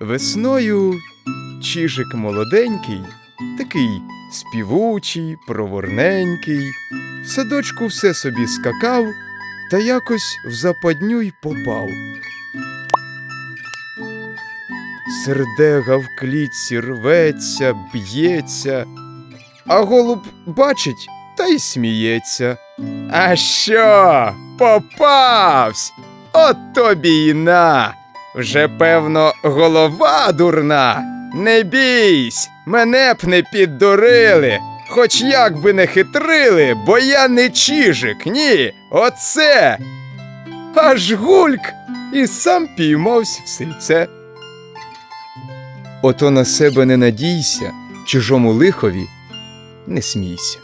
Весною чижик молоденький, такий співучий, проворненький, в садочку все собі скакав, та якось в западню й попав. Сердега в клітці рветься, б'ється, а голуб бачить та й сміється. А що, попавсь? От тобі й на. Вже, певно, голова дурна. Не бійсь, мене б не піддурили. Хоч як би не хитрили, бо я не чижик, ні, оце. Аж гульк і сам піймавсь в сельце. Ото на себе не надійся, чужому лихові не смійся.